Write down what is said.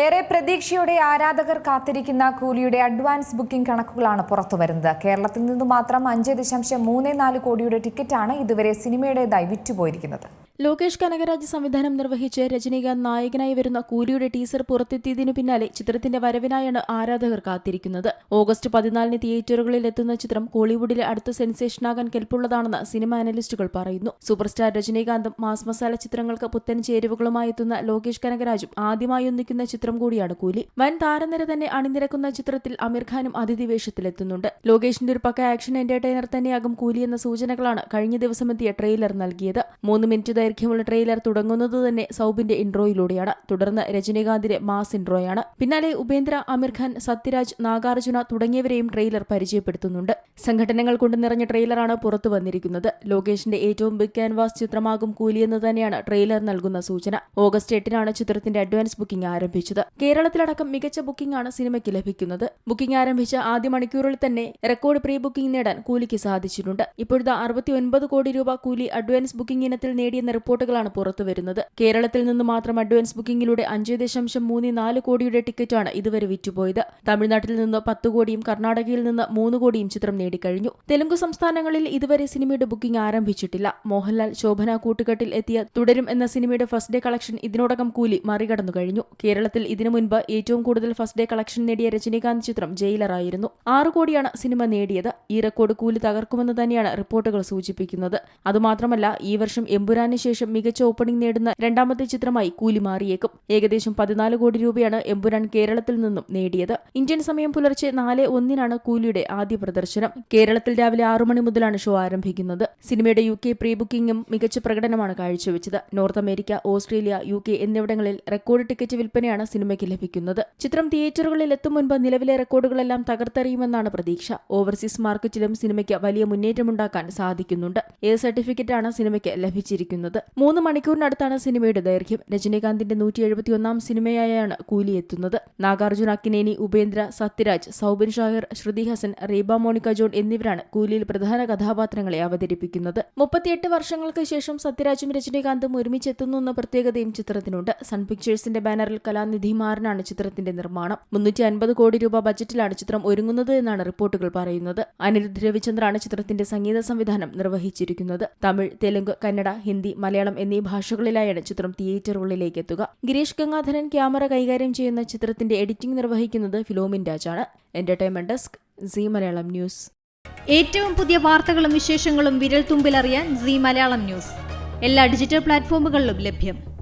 ഏറെ പ്രതീക്ഷയോടെ ആരാധകർ കാത്തിരിക്കുന്ന കൂലിയുടെ അഡ്വാൻസ് ബുക്കിംഗ് കണക്കുകളാണ് പുറത്തുവരുന്നത് കേരളത്തിൽ നിന്ന് മാത്രം അഞ്ച് ദശാംശം മൂന്ന് നാല് കോടിയുടെ ടിക്കറ്റാണ് ഇതുവരെ സിനിമയുടേതായി വിറ്റുപോയിരിക്കുന്നത്. ലോകേഷ് കനകരാജ് സംവിധാനം നിർവഹിച്ച് രജനീകാന്ത് നായകനായി വരുന്ന കൂലിയുടെ ടീസർ പുറത്തെത്തിയതിനു പിന്നാലെ ചിത്രത്തിന്റെ വരവിനായാണ് ആരാധകർ കാത്തിരിക്കുന്നത്. ഓഗസ്റ്റ് പതിനാലിന് തിയേറ്ററുകളിൽ എത്തുന്ന ചിത്രം കോളിവുഡിലെ അടുത്ത സെൻസേഷനാകാൻ കെൽപ്പുള്ളതാണെന്ന് സിനിമ അനലിസ്റ്റുകൾ പറയുന്നു. സൂപ്പർസ്റ്റാർ രജനീകാന്തും മാസ് മസാല ചിത്രങ്ങൾക്ക് പുത്തൻ ചേരുവകളുമായി എത്തുന്ന ലോകേഷ് കനകരാജും ആദ്യമായി ഒന്നിക്കുന്ന ചിത്രം കൂടിയാണ് കൂലി. വൻ താരനിര തന്നെ അണിനിരക്കുന്ന ചിത്രത്തിൽ അമീർ ഖാനും അതിഥി വേഷത്തിലെത്തുന്നുണ്ട്. ലോകേഷിന്റെ ഒരു പക്ക ആക്ഷൻ എന്റർടൈനർ തന്നെയാകും കൂലി എന്ന സൂചനകളാണ് കഴിഞ്ഞ ദിവസം എത്തിയ ട്രെയിലർ നൽകിയത്. മൂന്ന് മിനിറ്റ് ദൈർഘ്യമുള്ള ട്രെയിലർ തുടങ്ങുന്നത് തന്നെ സൗബിന്റെ ഇൻട്രോയിലൂടെയാണ് തുടർന്ന് രജനീകാന്തിന്റെ മാസ് ഇൻട്രോയാണ് പിന്നാലെ ഉപേന്ദ്ര അമീർ ഖാൻ സത്യരാജ് നാഗാർജുന തുടങ്ങിയവരെയും ട്രെയിലർ പരിചയപ്പെടുത്തുന്നുണ്ട്. സംഘടനകൾ കൊണ്ട് നിറഞ്ഞ ട്രെയിലറാണ് പുറത്തു വന്നിരിക്കുന്നത്. ലോകേഷിന്റെ ഏറ്റവും ബിഗ് ക്യാൻവാസ് ചിത്രമാകും കൂലിയെന്ന് തന്നെയാണ് ട്രെയിലർ നൽകുന്ന സൂചന. ഓഗസ്റ്റ് എട്ടിനാണ് ചിത്രത്തിന്റെ അഡ്വാൻസ് ബുക്കിംഗ് ആരംഭിച്ചത്. കേരളത്തിലടക്കം മികച്ച ബുക്കിംഗ് ആണ് സിനിമയ്ക്ക് ലഭിക്കുന്നത്. ബുക്കിംഗ് ആരംഭിച്ച ആദ്യ മണിക്കൂറിൽ തന്നെ റെക്കോർഡ് പ്രീ ബുക്കിംഗ് നേടാൻ കൂലിക്ക് സാധിച്ചിട്ടുണ്ട്. ഇപ്പോഴത്തെ അറുപത്തി കോടി രൂപ കൂലി അഡ്വാൻസ് ബുക്കിംഗ് ഇനത്തിൽ നേടിയെന്ന റിപ്പോർട്ടുകളാണ് പുറത്തു വരുന്നത്. കേരളത്തിൽ നിന്ന് മാത്രം അഡ്വാൻസ് ബുക്കിംഗിലൂടെ അഞ്ച് ദശാംശം മൂന്ന് നാല് കോടിയുടെ ടിക്കറ്റാണ് ഇതുവരെ വിറ്റുപോയത്. തമിഴ്നാട്ടിൽ നിന്ന് പത്ത് കോടിയും കർണാടകയിൽ നിന്ന് മൂന്ന് കോടിയും ചിത്രം നേടിക്കഴിഞ്ഞു. തെലുങ്ക് സംസ്ഥാനങ്ങളിൽ ഇതുവരെ സിനിമയുടെ ബുക്കിംഗ് ആരംഭിച്ചിട്ടില്ല. മോഹൻലാൽ ശോഭന കൂട്ടുകെട്ടിൽ എത്തിയ തുടരും എന്ന സിനിമയുടെ ഫസ്റ്റ് ഡേ കളക്ഷൻ ഇതിനോടകം കൂലി മറികടന്നു കഴിഞ്ഞു. കേരളത്തിൽ ഇതിനു മുൻപ് ഏറ്റവും കൂടുതൽ ഫസ്റ്റ് ഡേ കളക്ഷൻ നേടിയ രജനീകാന്ത് ചിത്രം ജയിലറായിരുന്നു. ആറ് കോടിയാണ് സിനിമ നേടിയത്. ഈ റെക്കോർഡ് കൂലി തകർക്കുമെന്ന് തന്നെയാണ് റിപ്പോർട്ടുകൾ സൂചിപ്പിക്കുന്നത്. അതുമാത്രമല്ല ഈ വർഷം എമ്പുരാന് ശേഷം മികച്ച ഓപ്പണിംഗ് നേടുന്ന രണ്ടാമത്തെ ചിത്രമായി കൂലി മാറിയേക്കും. ഏകദേശം പതിനാല് കോടി രൂപയാണ് എമ്പുരാൻ കേരളത്തിൽ നിന്നും നേടിയത്. ഇന്ത്യൻ സമയം പുലർച്ചെ നാല് ഒന്നിനാണ് കൂലിയുടെ ആദ്യ പ്രദർശനം. കേരളത്തിൽ രാവിലെ ആറു മണി മുതലാണ് ഷോ ആരംഭിക്കുന്നത്. സിനിമയുടെ യു കെ പ്രീ ബുക്കിംഗും മികച്ച പ്രകടനമാണ് കാഴ്ചവെച്ചത്. North America Australia U K എന്നിവിടങ്ങളിൽ റെക്കോർഡ് ടിക്കറ്റ് വിൽപ്പനയാണ് സിനിമയ്ക്ക് ലഭിക്കുന്നത്. ചിത്രം തിയേറ്ററുകളിൽ എത്തും മുൻപ് നിലവിലെ റെക്കോർഡുകളെല്ലാം തകർത്തെറിയുമെന്നാണ് പ്രതീക്ഷ. ഓവർസീസ് മാർക്കറ്റിലും സിനിമയ്ക്ക് വലിയ മുന്നേറ്റമുണ്ടാക്കാൻ സാധിക്കുന്നുണ്ട്. എ സർട്ടിഫിക്കറ്റാണ് സിനിമയ്ക്ക് ലഭിച്ചിരിക്കുന്നത്. മൂന്ന് മണിക്കൂറിനടുത്താണ് സിനിമയുടെ ദൈർഘ്യം. രജനീകാന്തിന്റെ നൂറ്റി എഴുപത്തിയൊന്നാം സിനിമയായാണ് കൂലി എത്തുന്നത് Nagarjuna Akkineni Upendra Sathyaraj Soubin Shahir Shruti Haasan Reba Monica John എന്നിവരാണ് കൂലിയിൽ പ്രധാന കഥാപാത്രങ്ങളെ അവതരിപ്പിക്കുന്നത്. മുപ്പത്തിയെട്ട് വർഷങ്ങൾക്ക് ശേഷം സത്യരാജും രജനീകാന്തും ഒരുമിച്ചെത്തുന്നു എന്ന പ്രത്യേകതയും ചിത്രത്തിനുണ്ട്. സൺ പിക്ചേഴ്സിന്റെ ബാനറിൽ കലാനിധി മാറിനാണ് ചിത്രത്തിന്റെ നിർമ്മാണം. മുന്നൂറ്റി അൻപത് കോടി രൂപ ബജറ്റിലാണ് ചിത്രം ഒരുങ്ങുന്നത് എന്നാണ് റിപ്പോർട്ടുകൾ പറയുന്നത്. അനിരുദ്ധ് രവിചന്ദ്രാണ് ചിത്രത്തിന്റെ സംഗീത സംവിധാനം നിർവഹിച്ചിരിക്കുന്നത്. തമിഴ് തെലുങ്ക് കന്നഡ ഹിന്ദി മലയാളം എന്നീ ഭാഷകളിലായാണ് ചിത്രം തിയേറ്ററുകളിലേക്ക് എത്തുക ഗിരീഷ് ഗംഗാധരൻ ക്യാമറ കൈകാര്യം ചെയ്യുന്ന ചിത്രത്തിന്റെ എഡിറ്റിംഗ് നിർവഹിക്കുന്നത് Philomin രാജാണ്. Entertainment desk Zee Malayalam news. ഏറ്റവും പുതിയ വാർത്തകളും വിശേഷങ്ങളും വിരൽ തുമ്പിലറിയാൻ സി മലയാളം ന്യൂസ്. എല്ലാ ഡിജിറ്റൽ പ്ലാറ്റ്ഫോമുകളിലും ലഭ്യം.